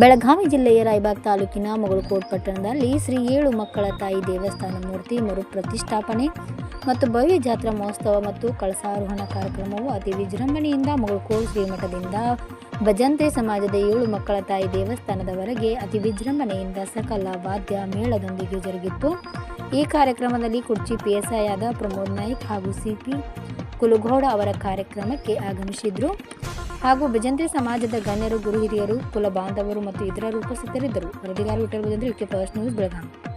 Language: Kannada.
ಬೆಳಗಾವಿ ಜಿಲ್ಲೆಯ ರಾಯಬಾಗ್ ತಾಲೂಕಿನ ಮಗಳಕೋಟ್ ಪಟ್ಟಣದಲ್ಲಿ ಶ್ರೀ ಏಳು ಮಕ್ಕಳ ತಾಯಿ ದೇವಸ್ಥಾನ ಮೂರ್ತಿ ಮರು ಪ್ರತಿಷ್ಠಾಪನೆ ಮತ್ತು ಭವ್ಯ ಜಾತ್ರಾ ಮಹೋತ್ಸವ ಮತ್ತು ಕಳಸಾರೋಹಣ ಕಾರ್ಯಕ್ರಮವು ಅತಿ ವಿಜೃಂಭಣೆಯಿಂದ ಮಗಳಕೋಟ್ ಶ್ರೀಮಠದಿಂದ ಭಜಂತೆ ಸಮಾಜದ ಏಳು ಮಕ್ಕಳ ತಾಯಿ ದೇವಸ್ಥಾನದವರೆಗೆ ಅತಿ ವಿಜೃಂಭಣೆಯಿಂದ ಸಕಲ ವಾದ್ಯ ಮೇಳದೊಂದಿಗೆ ಜರುಗಿತ್ತು. ಈ ಕಾರ್ಯಕ್ರಮದಲ್ಲಿ ಕುರ್ಚಿ ಪಿಎಸ್ಐ ಆದ ಪ್ರಮೋದ್ ನಾಯ್ಕ್ ಹಾಗೂ ಸಿಪಿ ಕುಲುಗೌಡ ಅವರ ಕಾರ್ಯಕ್ರಮಕ್ಕೆ ಆಗಮಿಸಿದ್ರು. ಹಾಗೂ ಭಜಂತ್ರಿ ಸಮಾಜದ ಗಣ್ಯರು ಗುರು ಹಿರಿಯರು ಕುಲ ಬಾಂಧವರು ಮತ್ತು ಇತರರು ಉಪಸ್ಥಿತರಿದ್ದರು. ವರದಿಗಾರ Vithal Bhajantri K first news Belagavi.